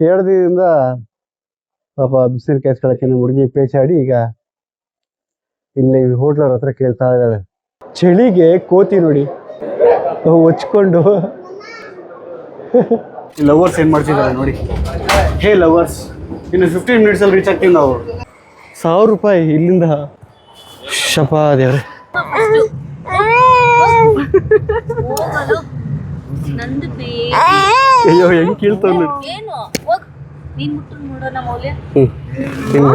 ಎರಡು ದಿನದಿಂದ ಪಾಪ ಬಿಸಿಲು ಕಾಯಿಸ್ಕೊಳಕ್ಕೆ ನಮ್ಮ ಹುಡುಗಿ ಪೇಚಾಡಿ ಈಗ ಇಲ್ಲಿ ಹೋಟ್ಲವ್ರ ಹತ್ರ ಕೇಳ್ತಾ ಇದ್ದಾಳೆ ಚಳಿಗೆ ಕೋತಿ ನೋಡಿ. ಹೊಚ್ಕೊಂಡು ಲವರ್ಸ್ ಏನು ಮಾಡ್ತಿದ್ದಾರೆ ನೋಡಿ. ಹೇ ಲವರ್ಸ್ ಇನ್ನು ಫಿಫ್ಟೀನ್ ಮಿನಿಟ್ಸಲ್ಲಿ ರೀಚ್ ಆಗ್ತೀವಿ ನಾವು. ಸಾವಿರ ರೂಪಾಯಿ ಇಲ್ಲಿಂದ. ಶಪಾ ದೇವ್ರೆ. ನಂದು ಅಯ್ಯೋ ಹೆಂಗ್ ಕೇಳ್ತಾವ್ ನೋಡಿ ಏನು? ಹೋಗ್. ನೀನ್ ಮುಟ್ಟು ನೋಡೋಣ ಮೌಲ್ಯ. ಹ್ಞೂ ತಿನ್ನು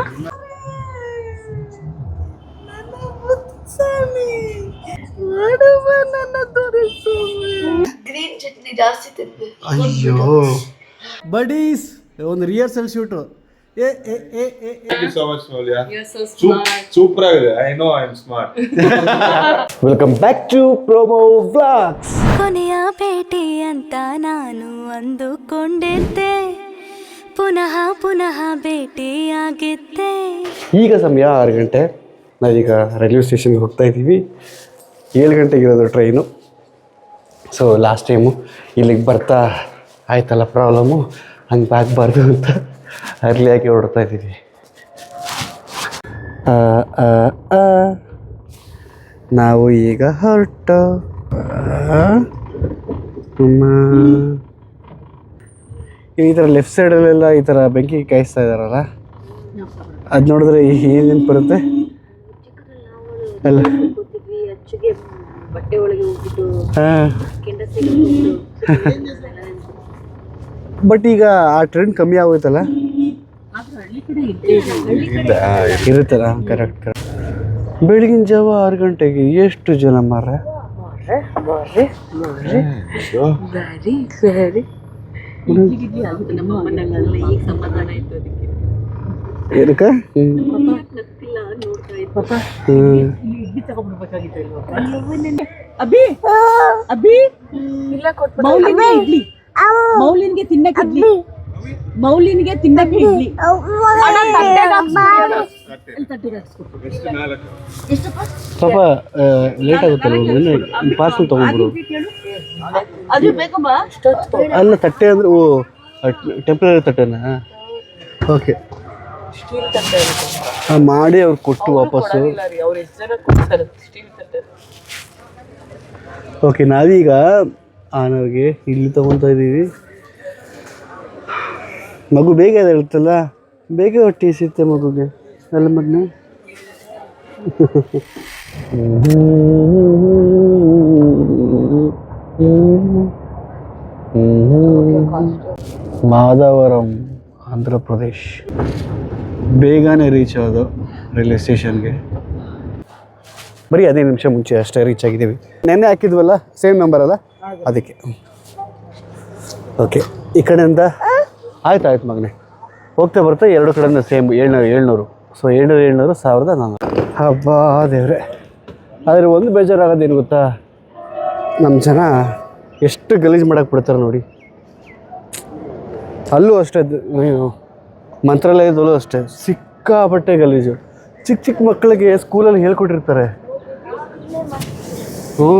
ಗ್ರೀನ್ ಚಟ್ನಿ ಜಾಸ್ತಿ ತಿನ್ಬೇಕು. ಅಯ್ಯೋ. ಬಡೀಸ್ ಒಂದು ರಿಹರ್ಸಲ್ ಶೂಟು ಏ ಏ ಏ ಏ Thank you so much, Nolia. Super ಆಗಿದೆ. I know I'm smart. Welcome back to promo vlogs ಕೊನೆಯ ಭೇಟಿ ಅಂತ ನಾನು ಅಂದುಕೊಂಡಿದ್ದೆ. ಪುನಃ ಪುನಃ ಭೇಟಿಯಾಗಿದ್ದೆ. ಈಗ ಸಮಯ ಆರು ಗಂಟೆ. ನಾವೀಗ ರೈಲ್ವೆ ಸ್ಟೇಷನ್ಗೆ ಹೋಗ್ತಾ ಇದ್ದೀವಿ. ಏಳು ಗಂಟೆಗೆ ಇರೋದು ಟ್ರೈನು. ಸೊ ಲಾಸ್ಟ್ ಟೈಮು ಇಲ್ಲಿಗೆ ಬರ್ತಾ ಆಯ್ತಲ್ಲ ಪ್ರಾಬ್ಲಮ್ಮು ಹಂಗೆ ಬಾಗಬಾರ್ದು ಅಂತ ಅರ್ಲಿ ಆಗಿ ಹೊರಡ್ತಾ ಇದ್ದೀವಿ. ನಾವು ಈಗ ಹೊರಟ. ಈ ಥರ ಲೆಫ್ಟ್ ಸೈಡಲ್ಲೆಲ್ಲ ಈ ಥರ ಬೆಂಕಿ ಕಾಯಿಸ್ತಾ ಇದ್ದಾರಲ್ಲ ಅದು ನೋಡಿದ್ರೆ ಏನೇನು ಬರುತ್ತೆ? ಅಲ್ಲ. ಬಟ್ ಈಗ ಆ ಟ್ರೆಂಡ್ ಕಮ್ಮಿ ಆಗೋಯ್ತಲ್ಲ? ಇರುತ್ತಲ್ಲ ಕರೆಕ್ಟ್ ಕರೆಕ್ಟ್ ಬೆಳಗಿನ ಜಾವ ಆರು ಗಂಟೆಗೆ ಎಷ್ಟು ಜನ ಮಾರ ಇತ್ತು ಪಾಪ ಹ್ಮ್. ಇಲ್ಲಿ ಇಡ್ಲಿ ತಗೊಂಡ್ಬರ್ಬೇಕಾಗಿತ್ತು ಇಲ್ವಾ ಅಭಿ ಅಭಿ. ಇಲ್ಲ ಮೌಲಿನ್ಗೆ ಇಡ್ಲಿ. ಮೌಲಿನ್ಗೆ ತಿನ್ನಕ್ಕೆ ಇಡ್ಲಿ. ಮೌಲಿನ್ಗೆ ತಿನ್ನಕ್ಕೆ ಇಡ್ಲಿ. ಪಾಪ ಲೇಟ್ ಆಗುತ್ತಲ್ಲ ಒಂದು ಪಾರ್ಸಲ್ ತಗೊಂಡ್ಬಿಡು. ಅದು ಬೇಕಮ್ಮ ಅಲ್ಲ ತಟ್ಟೆ ಅಂದ್ರೆ ಓ ಟೆಂಪ್ರರಿ ತಟ್ಟೆನಾ? ಓಕೆ. ಮಾಡಿ ಅವ್ರು ಕೊಟ್ಟು ವಾಪಸ್ಸು. ಅವ್ರು ಎಷ್ಟು ಜನ ಕೊಡ್ತಾರೆ ಸ್ಟೀಲ್ ತಟ್ಟೆ? ಓಕೆ ನಾವೀಗ ಆನವ್ರಿಗೆ ಇಲ್ಲಿ ತಗೊತಾ ಇದ್ದೀವಿ ಮಗು ಬೇಗ ಹೇಳ್ತಲ್ಲ ಬೇಗ ಹೊಟ್ಟೆ ಸಿಗುತ್ತೆ ಮಗುಗೆ. ಅಲ್ಲ ಮಗನ? ಮಾಧವರಂ ಆಂಧ್ರ ಪ್ರದೇಶ್. ಬೇಗನೆ ರೀಚ್ ಆದ ರೈಲ್ವೆ ಸ್ಟೇಷನ್ಗೆ ಬರೀ ಹದಿನೈದು ನಿಮಿಷ ಮುಂಚೆ ಅಷ್ಟೇ ರೀಚ್ ಆಗಿದ್ದೀವಿ. ನೆನ್ನೆ ಹಾಕಿದ್ವಲ್ಲ ಸೇಮ್ ನಂಬರ್ ಅಲ್ಲ? ಅದಕ್ಕೆ. ಓಕೆ ಈ ಕಡೆಯಿಂದ ಆಯ್ತು ಆಯ್ತು ಮಗನೇ. ಹೋಗ್ತಾ ಬರ್ತಾ ಎರಡು ಕಡೆಯಿಂದ ಸೇಮ್ ಏಳ್ನೂರು ಏಳ್ನೂರು. ಸೊ ಏಳ್ನೂರು ಏಳ್ನೂರು ಸಾವಿರದ ನಾನ್ನೂರು ಹಬ್ಬ ದೇವ್ರೆ. ಆದರೆ ಒಂದು ಬೇಜಾರಾಗೋದೇನು ಗೊತ್ತಾ? ನಮ್ಮ ಜನ ಎಷ್ಟು ಗಲೀಜು ಮಾಡಕ್ಕೆ ಬಿಡ್ತಾರೆ ನೋಡಿ. ಅಲ್ಲೂ ಅಷ್ಟೇ ಮಂತ್ರಾಲಯದಲ್ಲೂ ಅಷ್ಟೇ ಸಿಕ್ಕಾಪಟ್ಟೆ ಗಲೀಜು. ಚಿಕ್ಕ ಚಿಕ್ಕ ಮಕ್ಕಳಿಗೆ ಸ್ಕೂಲಲ್ಲಿ ಹೇಳ್ಕೊಟ್ಟಿರ್ತಾರೆ. ಹ್ಞೂ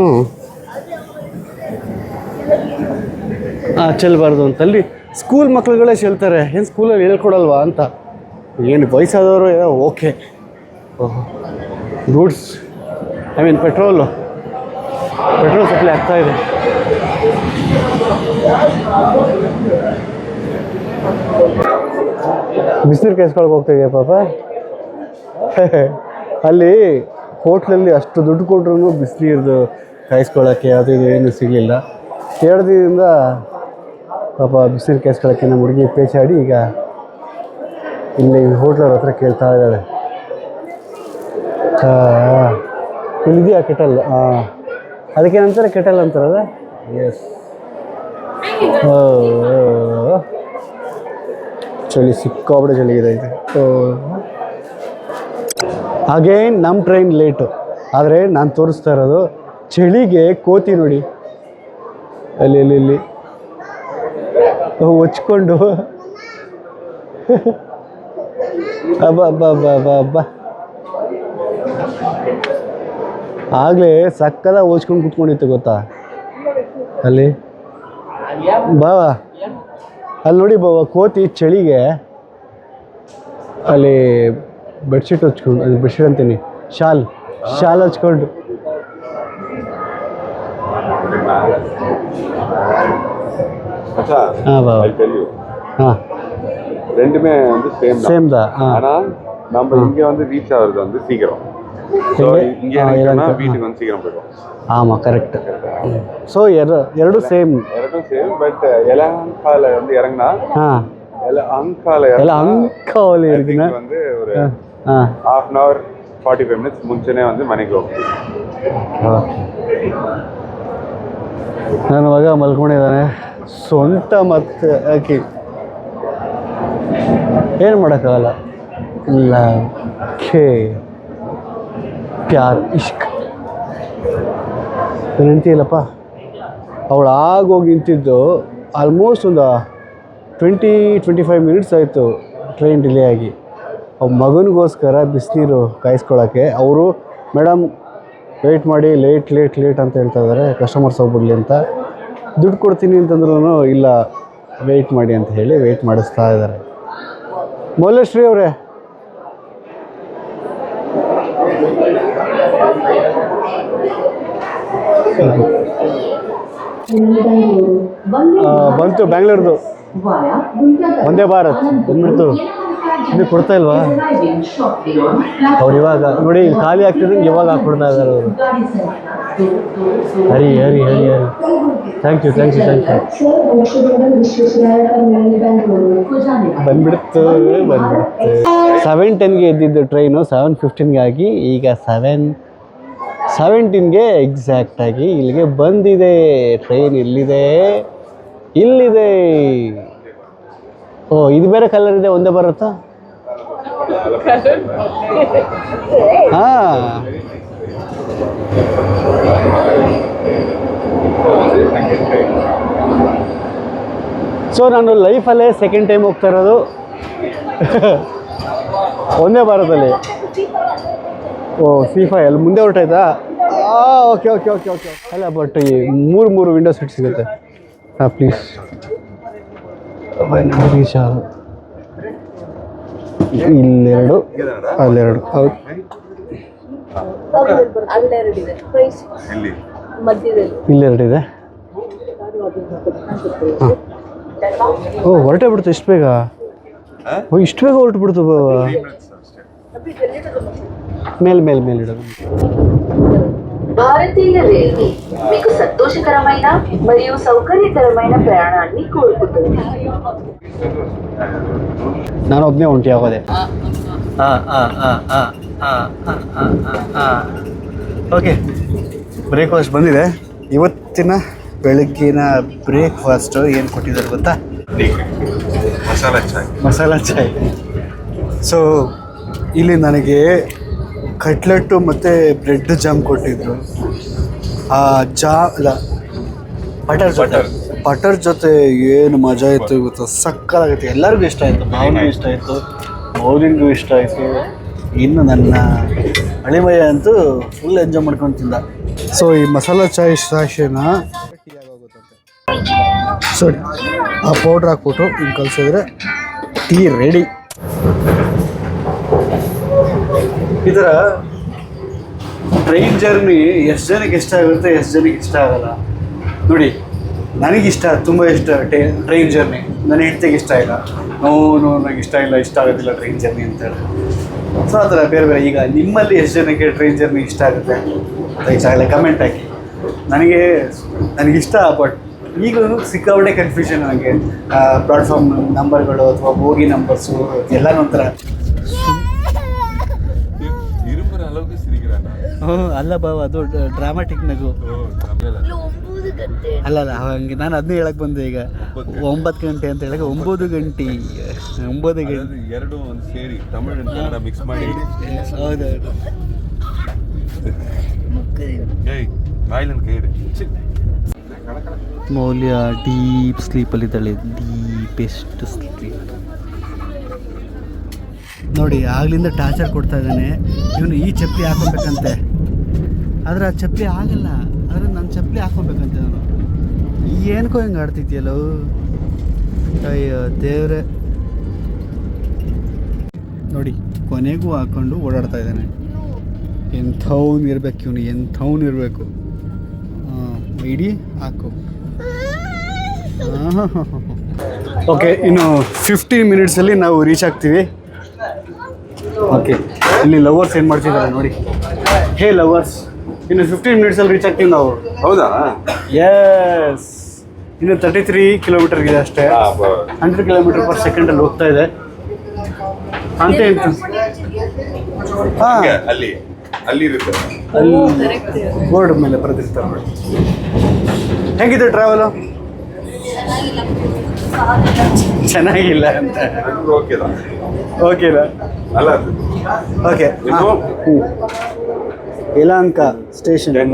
ಹಾಂ ಚೆಲ್ಲಬಾರ್ದು ಅಂತ ಅಲ್ಲಿ ಸ್ಕೂಲ್ ಮಕ್ಳುಗಳೇ ಹೇಳ್ತಾರೆ, ಏನು ಸ್ಕೂಲಲ್ಲಿ ಹೇಳ್ಕೊಡಲ್ವಾ? ಅಂತ. ಏನು ವಯಸ್ಸಾದವರು okay. Oh. Goods I mean petrol petrol supply ಆಗ್ತಾ ಇದೆ. ಬಿಸಿನೀರು ಕೇಸ್ಕೊಳಕ್ಕೆ ಹೋಗ್ತಾ ಇದೆಯಾ ಪಾಪ? ಅಲ್ಲಿ ಹೋಟ್ಲಲ್ಲಿ ಅಷ್ಟು ದುಡ್ಡು ಕೊಟ್ರು ಬಿಸಿನೀರ್ದು ಕಾಯಿಸ್ಕೊಳ್ಳೋಕ್ಕೆ ಇದು ಏನೂ ಸಿಗಲಿಲ್ಲ. ಎರಡು ದಿನದಿಂದ ಪಾಪ ಬಿಸಿಲು ಕೇಸ್ಕೊಳ್ಳೋಕ್ಕೆ ನಮ್ಮ ಹುಡುಗಿ ಪೇಚಾಡಿ ಈಗ ಇಲ್ಲಿ ಹೋಟ್ಲವ್ರ ಹತ್ರ ಕೇಳ್ತಾ ಇದ್ದಾಳೆ. ಇಲ್ಲಿದೆಯಾ ಕೆಟಲ್? ಹಾಂ ಅದಕ್ಕೇನಂತಾರೆ ಕೆಟಲ್ ಅಂತಾರಲ್ಲ? ಎಸ್ ಚಳಿ ಸಿಕ್ಕಾಬಿಡ ಚಳಿ ಇದೆ ಇದು ಅಗೇನ್ ನಮ್ಮ ಟ್ರೈನ್ ಲೇಟು ಆದರೆ ನಾನು ತೋರಿಸ್ತಾ ಇರೋದು ಚಳಿಗೆ ಕೋತಿ ನೋಡಿ. ಅಲ್ಲಿ ಇಲ್ಲಿ ಇಲ್ಲಿ ಹೊಚ್ಕೊಂಡು ಅಬ್ಬ ಅಬ್ಬ ಅಬ್ಬ ಅಬ್ಬ ಅಬ್ಬ. ಆಗಲೇ ಸಕ್ಕದ ಓಚ್ಕೊಂಡು ಕುತ್ಕೊಂಡಿತ್ತು ಗೊತ್ತಾ? ಅಲ್ಲಿ? ಬಾವಾ. ಅಲ್ಲಿ ನೋಡಿ ಬಾವ, ಕೋತಿ ಚಳಿಗೆ ಅಲ್ಲಿ ಬೆಡ್ಶೀಟ್ ಹಚ್ಕೊಂಡು, ಅಲ್ಲಿ ಬೆಡ್ಶೀಟ್ ಅಂತೀನಿ. ಶಾಲ್ ಶಾಲ್ ಹಚ್ಕೊಂಡು. अच्छा हाँ ரெண்டுமே வந்து சேம் சேம் தான் ஆனா நம்ம இங்க வந்து ரீச் ஆகுறது வந்து சீக்கிரம். இங்க வீட்டுக்கு வந்து சீக்கிரம் போயிடும் ஆமா கரெக்ட் சோ ಎರಡು ಸೇಮ್ ಎರಡು ಸೇಮ್ ಬಟ್ எலஹங்கால வந்து இறங்கினா எலஹங்கால எலஹங்கால இருக்குனா வந்து ஒரு ஹாஃப் an hour 45 minutes ಮುಂಚೆನೇ வந்து ಮನೆಗೆ ಹೋಗ್ತೀವಿ ನಾನು ಮಗ ಮಲ್ಕೊಂಡಿದ್ದಾನೆ ಸ್ವಂತ ಮತ್ತೆ ಆಕೆ. ಏನು ಮಾಡೋಕ್ಕಾಗಲ್ಲ. ಲವ್ ಖೇ ಪ್ಯಾರ್ ಇಷ್ಕ್. ನನ್ನ ಅವಳು ಆಗೋಗಿ ನಿಂತಿದ್ದು ಆಲ್ಮೋಸ್ಟ್ ಒಂದು ಟ್ವೆಂಟಿ ಟ್ವೆಂಟಿ ಫೈವ್ ಮಿನಿಟ್ಸ್ ಆಯಿತು ಟ್ರೈನ್ ಡಿಲೇ ಆಗಿ. ಅವ್ರ ಮಗನಿಗೋಸ್ಕರ ಬಿಸಿನೀರು ಕಾಯಿಸ್ಕೊಳ್ಳೋಕ್ಕೆ ಅವರು, ಮೇಡಮ್ ವೆಯ್ಟ್ ಮಾಡಿ ಲೇಟ್ ಲೇಟ್ ಲೇಟ್ ಅಂತ ಹೇಳ್ತಾ ಇದ್ದಾರೆ ಕಸ್ಟಮರ್ಸ್ ಹೋಗ್ಬಿಡ್ಲಿ ಅಂತ. ದುಡ್ಡು ಕೊಡ್ತೀನಿ ಅಂತಂದ್ರೂ ಇಲ್ಲ ವೆಯ್ಟ್ ಮಾಡಿ ಅಂತ ಹೇಳಿ ವೆಯ್ಟ್ ಮಾಡಿಸ್ತಾ ಇದ್ದಾರೆ. ಮೌಲ್ಯಶ್ರೀ ಅವರೇ. ಬಂತು ಬ್ಯಾಂಗ್ಳೂರ್ದು. ಒಂದೇ ಭಾರತ್. ಬಂದ್ಬಿಡ್ತು. ಇನ್ನು ಕೊಡ್ತಾ ಇಲ್ವಾ? ಅವ್ರು ಇವಾಗ ನೋಡಿ ಖಾಲಿ ಆಗ್ತಿದ್ದಂಗೆ ಇವಾಗ ಕೊಡ್ತಾ ಇದ್ದಾರೆ ಅವರು. Hari Hari Hari Hari. Thank you thank you thank you ಬಂದ್ಬಿಡುತ್ತೆ ಬಂದ್ಬಿಡುತ್ತೆ ಸೆವೆನ್ ಟೆನ್ಗೆ ಇದ್ದಿದ್ದು ಟ್ರೈನು ಸೆವೆನ್ ಫಿಫ್ಟೀನ್ಗೆ ಆಗಿ ಈಗ ಸೆವೆನ್ ಸೆವೆಂಟೀನ್ಗೆ ಎಕ್ಸಾಕ್ಟಾಗಿ ಇಲ್ಲಿಗೆ ಬಂದಿದೆ. ಟ್ರೈನ್ ಇಲ್ಲಿದೆ ಇಲ್ಲಿದೆ. ಓ ಇದು ಬೇರೆ ಕಲರ್ ಇದೆ ಒಂದೇ ಬರುತ್ತಾ? ಹಾಂ. ಸೊ ನಾನು ಲೈಫಲ್ಲೇ ಸೆಕೆಂಡ್ ಟೈಮ್ ಹೋಗ್ತಾ ಇರೋದು. ಒಂದೇ ಭಾರತದಲ್ಲಿ ಓ ಫೈ ಅಲ್ಲಿ ಮುಂದೆ ಹೊರಟಾಯ್ತಾ ಓಕೆ ಓಕೆ ಓಕೆ ಓಕೆ ಅಲ್ಲ ಬಟ್ ಈ ಮೂರು ಮೂರು ವಿಂಡೋ ಸೀಟ್ ಸಿಗುತ್ತೆ. ಹಾಂ ಪ್ಲೀಸ್ ಇಲ್ಲೆರಡು. ಅಲ್ಲೆರಡು. ಹೌದು. ಅಲ್ಲೆರಡಿದೆ ಇಲ್ಲಿ ಮಧ್ಯದಲ್ಲಿ. ಇಲ್ಲೆರಡಿದೆ ಹಾಂ. ಓ ಹೊರಟೆ ಬಿಡ್ತು ಇಷ್ಟು ಬೇಗ? ಓ ಇಷ್ಟು ಬೇಗ ಹೊರಟು ಬಿಡ್ತು ಮೇಲೆ ಮೇಲ್ ಮೇಲ್ ಮೇಲ್ ಇಡೋದು. భారతీయ రైల్వే మీకు సంతోషకరమైన మరియు సౌకర్యకరమైన ప్రయాణాన్ని కోరుకుంటుంది ನಾನು ಒಬ್ಬನೇ ಹೊಂಟಿ ಆಗೋದೆ ಓಕೆ ಬ್ರೇಕ್ಫಾಸ್ಟ್ ಬಂದಿದೆ ಇವತ್ತಿನ ಬೆಳಗ್ಗಿನ ಬ್ರೇಕ್ಫಾಸ್ಟು ಏನು ಕೊಟ್ಟಿದ್ದಾರೆ ಗೊತ್ತಾ ಮಸಾಲ ಚಾಯ್ ಮಸಾಲ ಚಾಯ್ ಸೊ ಇಲ್ಲಿ ನನಗೆ ಕಟ್ಲೆಟ್ಟು ಮತ್ತು ಬ್ರೆಡ್ ಜಾಮ್ ಕೊಟ್ಟಿದ್ರು. ಆ ಜಾ ಅಲ್ಲ ಬಟರ್ ಬಟರ್. ಬಟರ್ ಜೊತೆ ಏನು ಮಜಾ ಇತ್ತು ಇವತ್ತು ಸಕ್ಕತ್ತಾಗಿತ್ತು. ಎಲ್ಲರಿಗೂ ಇಷ್ಟ ಆಯಿತು. ಭಾವನೆ ಇಷ್ಟ ಆಯಿತು. ಮೌಲಿನ್ಗೂ ಇಷ್ಟ ಆಯಿತು. ಇನ್ನು ನನ್ನ ಅಳಿಮಯ್ಯ ಅಂತೂ ಫುಲ್ ಎಂಜಾಯ್ ಮಾಡ್ಕೊಂಡು ತಿಂದ. ಸೊ ಈ ಮಸಾಲ ಚಾಯ್ ಸಾಶಿನ ಸೊ ಆ ಪೌಡ್ರ್ ಹಾಕ್ಬಿಟ್ಟು ಹಿಂಗೆ ಕಲಿಸಿದ್ರೆ ಟೀ ರೆಡಿ ಥರ ಟ್ರೈನ್ ಜರ್ನಿ ಎಷ್ಟು ಜನಕ್ಕೆ ಇಷ್ಟ ಆಗುತ್ತೆ, ಎಷ್ಟು ಜನಕ್ಕೆ ಇಷ್ಟ ಆಗಲ್ಲ. ನೋಡಿ, ನನಗಿಷ್ಟ, ತುಂಬ ಇಷ್ಟ ಟ್ರೈನ್ ಜರ್ನಿ ನನ್ನ ಹೆಂಡತಿಗೆ ಇಷ್ಟ ಇಲ್ಲ. ನೋ ನೋ ನನಗೆ ಇಷ್ಟ ಇಲ್ಲ, ಇಷ್ಟ ಆಗೋದಿಲ್ಲ ಟ್ರೈನ್ ಜರ್ನಿ ಅಂತೇಳಿ ಸೊ ಆ ಥರ ಬೇರೆ ಬೇರೆ. ಈಗ ನಿಮ್ಮಲ್ಲಿ ಎಷ್ಟು ಜನಕ್ಕೆ ಟ್ರೈನ್ ಜರ್ನಿ ಇಷ್ಟ ಆಗುತ್ತೆ? ಅಂತ ಇಷ್ಟ ಆಗಲ್ಲ ಕಮೆಂಟ್ ಹಾಕಿ. ನನಗೆ ನನಗಿಷ್ಟ ಬಟ್ ಈಗಲೂ ಸಿಕ್ಕಾಪಟ್ಟೆ ಕನ್ಫ್ಯೂಷನ್ ನನಗೆ. ಪ್ಲಾಟ್ಫಾರ್ಮ್ ನಂಬರ್ಗಳು ಅಥವಾ ಬೋಗಿ ನಂಬರ್ಸು ಎಲ್ಲನೂ ಒಂಥರ ಹ್ಞೂ ಅಲ್ಲ ಬಾವ ಅದು ಡ್ರಾಮಾಟಿಕ್ ನಗು. ಅಲ್ಲಲ್ಲ ಹಂಗೆ ನಾನು ಅದನ್ನೇ ಹೇಳಕ್ ಬಂದೆ ಈಗ. ಒಂಬತ್ತು ಗಂಟೆ. ಅಂತ ಹೇಳಕ್ಕೆ ಒಂಬತ್ತು ಗಂಟೆ. ಒಂಬತ್ತು ಗಂಟೆ. ಎರಡು ಒಂದು ಸೇರಿ ತಮಿಳು ಕನ್ನಡ ಮಿಕ್ಸ್ ಮಾಡಿ. ಹೌದೌದು ಮೌಲ್ಯ ಡೀಪ್ ಸ್ಲೀಪಲ್ಲಿದ್ದಾಳೆ ಡೀಪೆಸ್ಟ್ ಸ್ಲೀಪ್. ನೋಡಿ ಆಗ್ಲಿಂದ ಟಾರ್ಚರ್ ಕೊಡ್ತಾ ಇದ್ದಾನೆ. ಇವನು ಈ ಚಪ್ಪಲಿ ಹಾಕೊಬೇಕಂತೆ. ಆದರೆ ಆ ಚಪ್ಪಲಿ ಆಗಲ್ಲ. ಆದರೆ ನನ್ನ ಚಪ್ಪಲಿ ಹಾಕೋಬೇಕಂತ ನಾನು. ಏನಕ್ಕೋ ಹಿಂಗೆ ಆಡ್ತಿದ್ಯಲ್ಲ. ಅಯ್ಯೋ, ದೇವ್ರೆ. ನೋಡಿ, ಕೊನೆಗೂ ಹಾಕೊಂಡು ಓಡಾಡ್ತಾ ಇದ್ದಾನೆ. ಎಂಥವ್ನು ಇರ್ಬೇಕು ಇವನು, ಎಂಥವ್ನು ಇರಬೇಕು. ಇಡೀ, ಹಾಕು. ಓಕೆ ಇನ್ನು ಫಿಫ್ಟೀನ್ ಮಿನಿಟ್ಸಲ್ಲಿ ನಾವು ರೀಚ್ ಆಗ್ತೀವಿ. ಓಕೆ ಇಲ್ಲಿ ಲವರ್ಸ್ ಏನು ಮಾಡ್ತಿದ್ದಾರೆ ನೋಡಿ. ಹೇ ಲವರ್ಸ್ ಇನ್ನು ಫಿಫ್ಟೀನ್ ಮಿನಿಟ್ಸಲ್ಲಿ ರೀಚ್ ಆಗ್ತೀವಿ ನಾವು. ಹೌದಾ? ಎಸ್ ಇನ್ನು ತರ್ಟಿ ತ್ರೀ ಕಿಲೋಮೀಟರ್ ಇದೆ ಅಷ್ಟೇ. ಹಂಡ್ರೆಡ್ ಕಿಲೋಮೀಟರ್ ಪರ್ ಸೆಕೆಂಡ್ ಅಲ್ಲಿ ಹೋಗ್ತಾ ಇದೆ. ಅಂತ ಹೇಳ್ತು ಹಾಂ. ಅಲ್ಲಿ ಅಲ್ಲಿ ಇರುತ್ತೆ. ಅಲ್ಲಿ ಬೋರ್ಡ್ ಮೇಲೆ ಬರೆದಿರ್ತಾರೆ ನೋಡಿ. ಹೇಗಿದೆ ಟ್ರಾವೆಲು ಚೆನ್ನಾಗಿಲ್ಲ ಅಂತ. ಓಕೆ ಓಕೆ ಅಲ್ಲ ಅದು. Okay Yelahanka station ten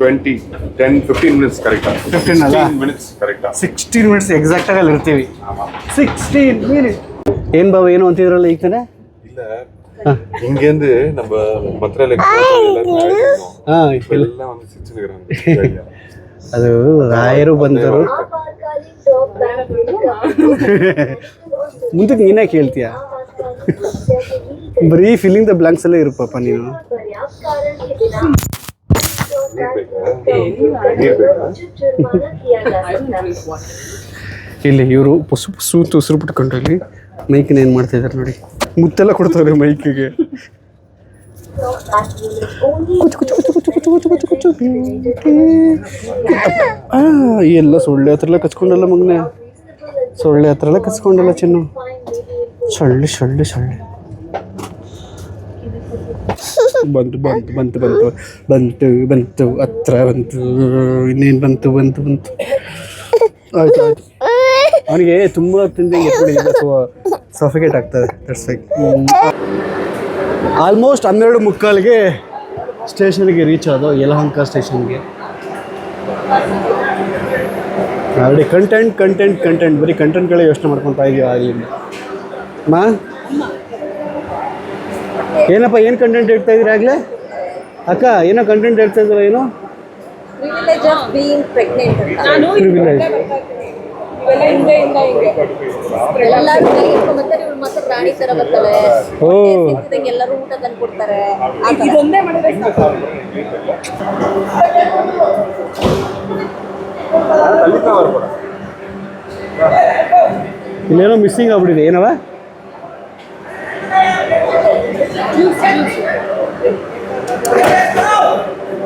twenty ten fifteen minutes ಕರೆಕ್ಟಾ 15 ಅಲ್ಲ? ಮಿನಿಟ್ಸ್ ಕರೆಕ್ಟಾ ಸಿಕ್ಸ್ಟೀನ್ ಮಿನಿಟ್ಸ್ ಎಕ್ಸಾಕ್ಟಾಗಿ ಅಲ್ಲಿ ಇರ್ತೀವಿ ಸಿಕ್ಸ್ಟೀನ್ ಮಿನಿಟ್ ಏನು ಬಾಬಾ ಏನು ಅಂತಿದ್ರಲ್ಲ ಈಗ ತಾನೆ இல்ல இங்க இருந்து நம்ம மதுரையில ಹಾಂ எல்லாம் வந்து சிரிச்சுக்கிறாங்க ಅದು ರಾಯರು ಬಂದರು ಮುಂದಕ್ಕೆ ನೀನೇ ಕೇಳ್ತೀಯ ಬರೀ ಫಿಲ್ಲಿಂಗ್ ದ ಬ್ಲಾಂಕ್ಸ್ ಅಲ್ಲೇ ಇರಪ್ಪ ಪಾಪ ನೀನು. ಇಲ್ಲಿ ಇವರು ಪುಸು ಪುಸು ಉಸಿರು ಬಿಟ್ಕೊಂಡು ಮೈಕಿನ ಏನು ಮಾಡ್ತಾ ಇದ್ದಾರೆ ನೋಡಿ. ಮುತ್ತೆಲ್ಲ ಕೊಡ್ತಾರೆ ಮೈಕಿಗೆ ಎಲ್ಲ ಸೊಳ್ಳೆ ಹತ್ರ ಎಲ್ಲ ಕಚ್ಕೊಂಡಲ್ಲ ಮಗನೇ. ಸೊಳ್ಳೆ ಹತ್ರ ಎಲ್ಲ ಕಚ್ಕೊಂಡಲ್ಲ ಚಿನ್ನು. ಸೊಳ್ಳೆ ಸೊಳ್ಳೆ ಸೊಳ್ಳೆ. ಬಂತು ಬಂತು ಬಂತು ಬಂತು ಬಂತು ಬಂತು, ಹತ್ರ ಬಂತು, ಇನ್ನೇನು ಬಂತು ಬಂತು ಬಂತು. ಆಯ್ತು ಆಯ್ತು. ಅವನಿಗೆ ತುಂಬ ತಿಂದು ಎತ್ಕೊಂಡಿದ್ದ ಸೊ ಸಫಿಕೇಟ್ ಆಗ್ತದೆ ಆಲ್ಮೋಸ್ಟ್ ಹನ್ನೆರಡು ಮುಕ್ಕಾಲಿಗೆ ಸ್ಟೇಷನ್ಗೆ ರೀಚ್ ಆದೋ ಯಲಹಂಕ ಸ್ಟೇಷನ್ಗೆ. ಆಲ್ರೆಡಿ ಕಂಟೆಂಟ್ ಕಂಟೆಂಟ್ ಕಂಟೆಂಟ್ ಬರೀ ಕಂಟೆಂಟ್ಗಳೇ ಯೋಚನೆ ಮಾಡ್ಕೊತಾ ಇದೀವಿ ಆಗಲಿಂದ ಮಾ ಏನಪ್ಪ ಏನು ಕಂಟೆಂಟ್ ಹೇಳ್ತಾ ಇದ್ದೀರಾ ಆಗಲೇ ಅಕ್ಕ ಏನೋ ಕಂಟೆಂಟ್ ಹೇಳ್ತಾ ಇದ್ದೀರಾ ಏನು ಪ್ರಿವಿಲೇಜ್ ಆಫ್ ಬೀಯಿಂಗ್ ಪ್ರೆಗ್ನೆಂಟ್ ಅಂತ ಪ್ರಿವಿಲೇಜ್ ಎಲ್ಲರೂ ಕೈ ಹಿಡ್ಕೊಂಡ್ ಬರ್ತಾರೆ ಇವ್ಳು ಮಾತ್ರ ರಾಣಿ ತರ ಬರ್ತಾಳೆ ಓ ಸಿಕ್ಕಿದಂಗೆ ಎಲ್ಲರೂ ಊಟ ತಂದು ಕೊಡ್ತಾರೆ ಇದೊಂದೇ ಮಾಡಿದ್ರೆ ಇಲ್ಲೇನೋ ಮಿಸ್ಸಿಂಗ್ ಆಗ್ಬಿಟ್ಟಿದೆ ಏನವ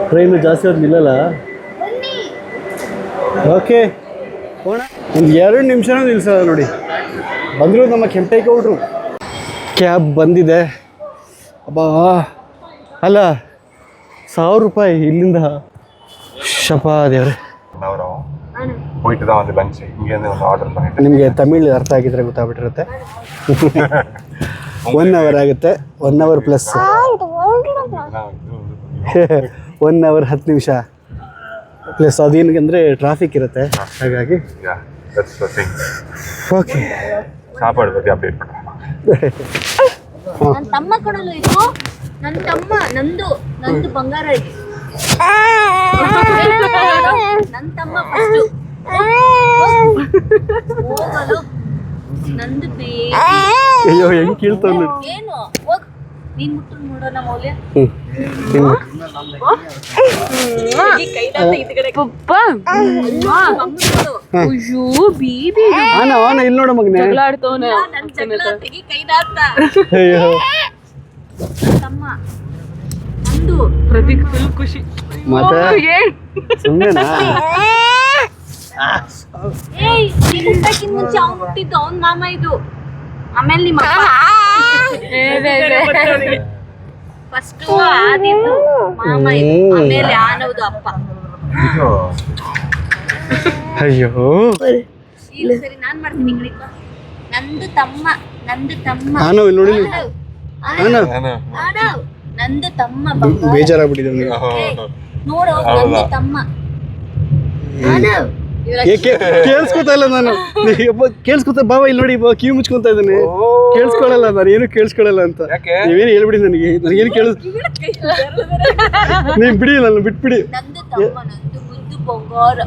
ಟ್ರೈನು ಜಾಸ್ತಿ ಅವ್ರು ನಿಲ್ಲಲ್ಲ? ಓಕೆ ಒಂದು ಎರಡು ನಿಮಿಷನೂ ನಿಲ್ಸಲ್ಲ ನೋಡಿ. ಬಂದರು ನಮ್ಮ ಕೆಂಪೇಗೌಡರು. ಕ್ಯಾಬ್ ಬಂದಿದೆ. ಅಬ್ಬಾ. ಅಲ್ಲ ಸಾವಿರ ರೂಪಾಯಿ ಇಲ್ಲಿಂದ. ಶಪಾ ದೇವ್ರೆ. ನಿಮಗೆ ತಮಿಳ್ ಅರ್ಥ ಆಗಿದ್ರೆ ಗೊತ್ತಾಗ್ಬಿಟ್ಟಿರುತ್ತೆ. ಒನ್ ಅವರ್ ಆಗುತ್ತೆ. One hour plus one hour ಹತ್ತು ನಿಮಿಷ. ಪ್ಲಸ್ ಅದೇನಂದರೆ ಟ್ರಾಫಿಕ್ ಇರುತ್ತೆ. ಹಾಗಾಗಿ. ಓಕೆ ಸಾಪಾಡು ಬಗ್ಗೆ ಅಪ್ಡೇಟ್ ನನ್ನ ತಮ್ಮ ಕೊಡಲು ಇದು. ನನ್ನ ತಮ್ಮ ನಂದು ನಂದು ಬಂಗಾರ ಇದೆ. ನನ್ನ ತಮ್ಮ ಫಸ್ಟ್ ಹೋಗಲು ನಂದು ಅಯ್ಯೋ ಹೆಂಗೆ ಕೇಳ್ತಾವ ನೋಡಿ ಏನು? ಹೋಗ್ ನೀನ್ ಮುಟ್ಟು ನೋಡೋಣ ಮೌಲ್ಯ. ಹ್ಞೂ ಅಯ್ಯೋ ಬೀಬಿ ಆನ ಆನ ಇಲ್ಲಿ ನೋಡ ಮಗ್ನೆ. ನನ್ ಜಗಳ ತೆಗಿ ಕೈದಾತ ಅಯ್ಯೋ. ತಮ್ಮ ನಂದು. ಫುಲ್ ಖುಷಿ. ಮತ್ತೆ? ಸುಮ್ಮನೆನಾ ಏಯ್ ನೀನ್ ಹುಟ್ಟಕ್ಕಿಂತ ಮುಂಚೆ ಅವ್ನ್ ಹುಟ್ಟಿದ್ದು ಅವ್ನ್ ಮಾಮ. ಇದು ಆಮೇಲೆ ನಿಮ್ಮ ಫಸ್ಟ್ ಆದಿದ್ದು ಮಾಮ ಇದು ಆಮೇಲೆ ಆನವ್ದು ಅಪ್ಪ. ಅಯ್ಯೋ. ಇಲ್ಲ ಸರಿ ನಾನ್ ಮಾಡ್ತೀನಿ ಈ ಕಡೆ ಬಾ. ನಂದು ತಮ್ಮ ನಂದು ತಮ್ಮ. ಆನವ್ ಇಲ್ಲಿ ನೋಡಿ ಆನವ್, ಆನವ್, ನಂದು ತಮ್ಮ ಬಂಗಾರ. ಬೇಜಾರಾಗ್ಬಿಟ್ಟಿದೆ ಏಯ್, ನೋಡು ನಂದು ತಮ್ಮ. ಆನವ್, ಕೇಳಿಸ್ಕೊತಾ ಇಲ್ಲ ನಾನು ಒಬ್ಬ ಕೇಳಿಸ್ಕೊತಾ ಬಾಬಾ ಇಲ್ಲಿ ನೋಡಿ ಬಾ ಕಿವಿ ಮುಚ್ಕೊಂತ ಇದ್ದಾನೆ ಕೇಳಿಸ್ಕೊಳ್ಳಲ್ಲ ನಾನು ಏನು ಕೇಳಿಸ್ಕೊಳ್ಳಲ್ಲ ಅಂತ ನೀವೇನು ಹೇಳ್ಬಿಡಿ ನನಗೆ ನನಗೇನು ಕೇಳಿಸ್ ನೀವು ಬಿಡಿ ನಾನು ಬಿಟ್ಬಿಡಿ ನಂದು ತಮ್ಮ ನಂದು ಮುದ್ದು முத்து பொங்கார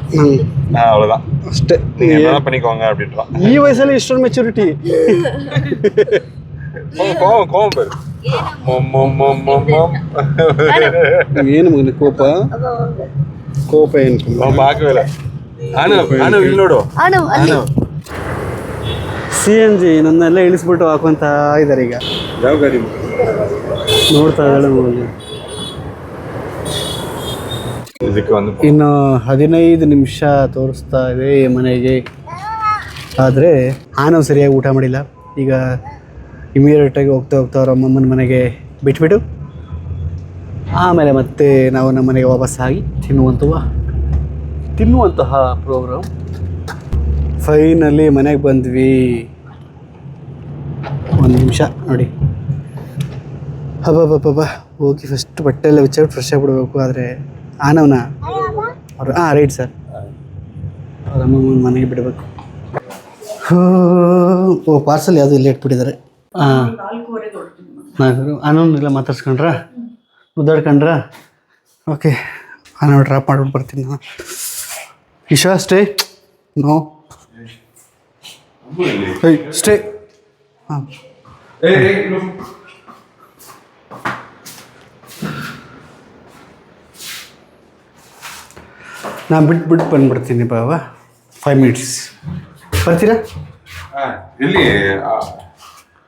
ஆ, அவ்வளவுதான் ಅಷ್ಟೇ நீங்க என்ன பண்ணிக்கோங்க அப்படின்றான் ಈ ವಯಸ್ಸಲ್ಲಿ ಇಷ್ಟೊಂದು ಮೆಚುರಿಟಿ கோவம், கோவம் கோவம் பாரு மொம், மொம், மொம், மொம், மொம். ಏನು ಮಗನ ಕೋಪ ಕೋಪ ಏನು அவன் பார்க்கவே இல்லை ಸಿ ಎನ್ ಜಿ ನನ್ನೆಲ್ಲ ಇಳಿಸ್ಬಿಟ್ಟು ಹಾಕುವಂತ ಇದ್ದಾರೆ ಈಗ. ಯಾವ ಗಾಡಿ? ನೋಡ್ತಾ ಇದ್ದಾಳೆ ಇನ್ನು ಹದಿನೈದು ನಿಮಿಷ ತೋರಿಸ್ತಾ ಇದೆ ಮನೆಗೆ. ಆದರೆ ಆನವ್ ಸರಿಯಾಗಿ ಊಟ ಮಾಡಿಲ್ಲ. ಈಗ ಇಮಿಡಿಯೇಟಾಗಿ ಹೋಗ್ತಾ ಹೋಗ್ತಾ ಅವ್ರ ಅಮ್ಮಮ್ಮನ ಮನೆಗೆ ಬಿಟ್ಬಿಟ್ಟು ಆಮೇಲೆ ಮತ್ತೆ ನಾವು ನಮ್ಮ ಮನೆಗೆ ವಾಪಸ್ ಆಗಿ ತಿನ್ನುವಂಥವ ತಿನ್ನುವಂತಹ ಪ್ರೋಗ್ರಾಮ್ ಫೈನಲಿ ಮನೆಗೆ ಬಂದ್ವಿ. ಒಂದು ನಿಮಿಷ ನೋಡಿ. ಹಬ್ಬ ಹೋಗಿ ಫಸ್ಟ್ ಬಟ್ಟೆ ಎಲ್ಲ ವಿಚಾರ ಫ್ರೆಶ್ ಆಗಿಬಿಡ್ಬೇಕು ಆದರೆ ಆನವನ ಅವ್ರು ಹಾಂ ರೈಟ್ ಸರ್ ಅವ್ರ ಅಮ್ಮ ಮನೆಗೆ ಬಿಡಬೇಕು. ಓ ಪಾರ್ಸಲ್ ಯಾವುದು ಇಲ್ಲಿ ಇಟ್ಬಿಟ್ಟಿದ್ದಾರೆ? ಹಾಂ ನಾಲ್ಕು ಇಲ್ಲ ಮಾತಾಡ್ಸ್ಕೊಂಡ್ರ? ಮುದ್ದಾಡ್ಕೊಂಡ್ರ ಓಕೆ ಆನವ್ ಡ್ರಾಪ್ ಮಾಡ್ಬಿಟ್ಟು ಬರ್ತೀನಿ ನಾನು. ಇಶಾ ಸ್ಟೇ ನೋ ಸ್ಟೇ ಹಾಂ ನಾನು ಬಿಟ್ಟು ಬಿಟ್ಟು ಬಂದ್ಬಿಡ್ತೀನಿ ಬಾವ. ಫೈವ್ ಮಿನಿಟ್ಸ್ ಬರ್ತೀರಾ? ಹಾ, ಇಲ್ಲಿ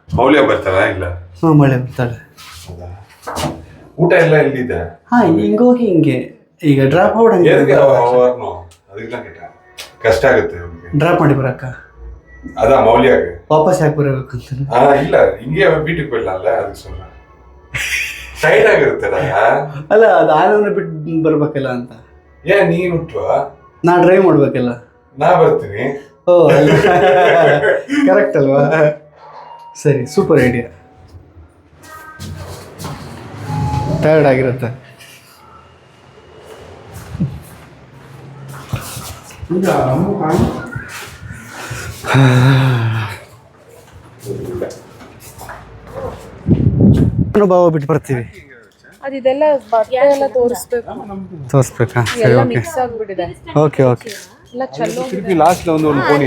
ಮೌಲ್ಯ ಬರ್ತಾರ ಇಲ್ಲ? ಹಾಂ ಮಳೆ ಬರ್ತಾಳೆ. ಊಟ ಎಲ್ಲ ಎಲ್ಲಿದೆ? ಹಾಂ ಹಿಂಗೋಗಿ ಹಿಂಗೆ. ಈಗ ಡ್ರಾಪ್ ಔಟ್ ಹಂಗೆ. ಅದೆಲ್ಲ ಕೆಟ್ಟ ಕಷ್ಟ ಆಗುತ್ತೆ ಅವ್ನಿಗೆ ಡ್ರಾಪ್ ಮಾಡಿ ಬರಕ್ಕ ಅದ ಮೌಲ್ಯಗೆ ವಾಪಸ್ ಯಾಕೆ ಬರಬೇಕು ಅಂತ ಹಾ ಇಲ್ಲ ಹಿಂಗೆ ಬೀಟಿಗೆ ಬಿಡಲ್ಲ ಅದಕ್ಕೆ ಸುಮ್ಮನೆ ಟೈಟ್ ಆಗಿರುತ್ತಲ್ಲ ಅಲ್ಲ ಅದು ಆನವನ್ನ ಬಿಟ್ಟು ಬರ್ಬೇಕಲ್ಲ ಅಂತ ಏ ನೀನ್ ಹುಟ್ಟುವ ನಾ ಡ್ರೈವ್ ಮಾಡ್ಬೇಕಲ್ಲ ನಾ ಬರ್ತೀನಿ ಓ ಕರೆಕ್ಟ್ ಅಲ್ವಾ ಸರಿ ಸೂಪರ್ ಐಡಿಯಾ ಟಯರ್ಡ್ ಆಗಿರುತ್ತೆ ಭಾವ ಬಿಟ್ಟು ಬರ್ತೀವಿ. ಅದಿದೆಲ್ಲ ಬಟ್ಟೆ ಎಲ್ಲ ತೋರಿಸ್ಬೇಕು. ತೋರಿಸ್ಬೇಕಾ? ಸರಿ ಎಲ್ಲ ಓಕೆ ಮಿಕ್ಸ್ ಆಗ್ಬಿಟ್ಟಿದೆ. ಓಕೆ ಓಕೆ ಎಲ್ಲ ಚಲೋ ತಿರುಗಿ ಲಾಸ್ಟ್ ಒಂದು ಒಂದು ಕೋಣಿ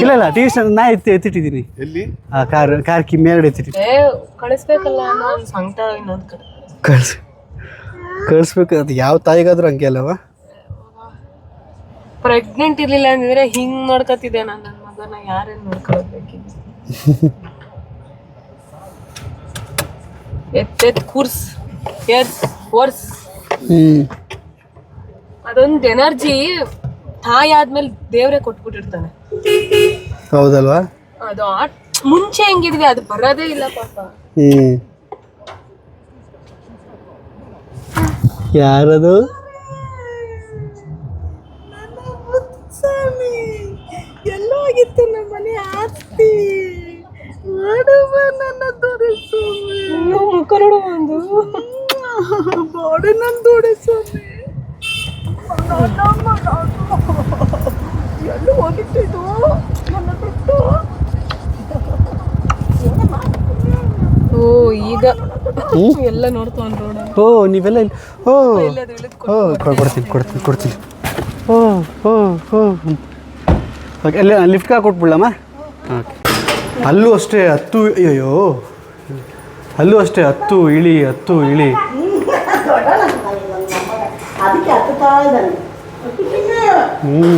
ಇಲ್ಲ ಇಲ್ಲ ಟಿ ವಿ ನಾ ಎತ್ತಿ ಎತ್ತಿಟ್ಟಿದ್ದೀನಿ. ಎಲ್ಲಿ? ಆ ಕಾರ್ ಕಾರ್ ಕಿ ಮೇಲ್ಗಡೆ ಎತ್ತಿಟ್ಟಿದ್ದೀನಿ. ಏ ಕಳಿಸ್ಬೇಕಲ್ಲ ಅನ್ನೋ ಒಂದು ಸಂಕಟ ಇನ್ನೊಂದ್ ಕಡೆ. ಕಳ್ಸಿ ಕಳಿಸ್ಬೇಕು ಅದು ಯಾವ ತಾಯಿಗಾದ್ರೂ ಹಂಗೆ ಅಲ್ಲವ? ಪ್ರೆಗ್ನೆಂಟ್ ಇರ್ಲಿಲ್ಲ ಅಂದಿದ್ರೆ ಹಿಂಗ್ ನೋಡ್ಕೊತಿದ್ದೆ ನಾನು. ನನ್ನ ಮಗನ ಯಾರೇನ್ ನೋಡ್ಕೊಳ್ಬೇಕಿತ್ತು? ಎತ್ತೆತ್ ಕೂರ್ಸ್ ಎರ್ಸ್ ವರ್ಸ್ ಅದೊಂದ್ ಅದೊಂದು ಎನರ್ಜಿ ತಾಯಿ ಆದ್ಮೇಲೆ ದೇವ್ರೆ ಕೊಟ್ಬಿಟ್ಟಿರ್ತಾನೆ. ಹೌದಲ್ವಾ? ಅದು ಆ- ಮುಂಚೆ ಹೆಂಗಿದ್ವಿ ಅದು ಬರೋದೇ ಇಲ್ಲ ಪಾಪ. ಹ್ಮ್. ಯಾರದು ಎಲ್ಲೋಗಿತ್ತು ನಮ್ಮ ಮನೆ ಆಸ್ತಿ ನನ್ನ ತೋರಿಸು ಮುಖ ನೋಡು ಒಂದು ಬಾಡಿ ನನ್ನ ತೋರಿಸು ಎಲ್ಲೂ ಹೋಗಿಟ್ಟಿದ್ದು ನನ್ನ ಬಿಟ್ಟು ಓ ಈಗ ಎಲ್ಲ ನೋಡ್ಕೊಂಡು ಓ ನೀವೆಲ್ಲ ಇಲ್ಲಿ ಓ ಓ ಕೊಡ್ತೀನಿ. ಕೊಡ್ತೀನಿ ಕೊಡ್ತೀನಿ ಓ ಓ ಓ ಓಕೆ ಅಲ್ಲಿ ಲಿಫ್ಟ್ ಕಾ ಕೊಟ್ಬಿಡಲಮ್ಮ ಓಕೆ ಅಲ್ಲೂ ಅಷ್ಟೇ ಹತ್ತು ಅಯ್ಯೋ ಅಲ್ಲೂ ಅಷ್ಟೇ ಹತ್ತು ಇಳಿ ಹತ್ತು ಇಳಿ. ಹ್ಞೂ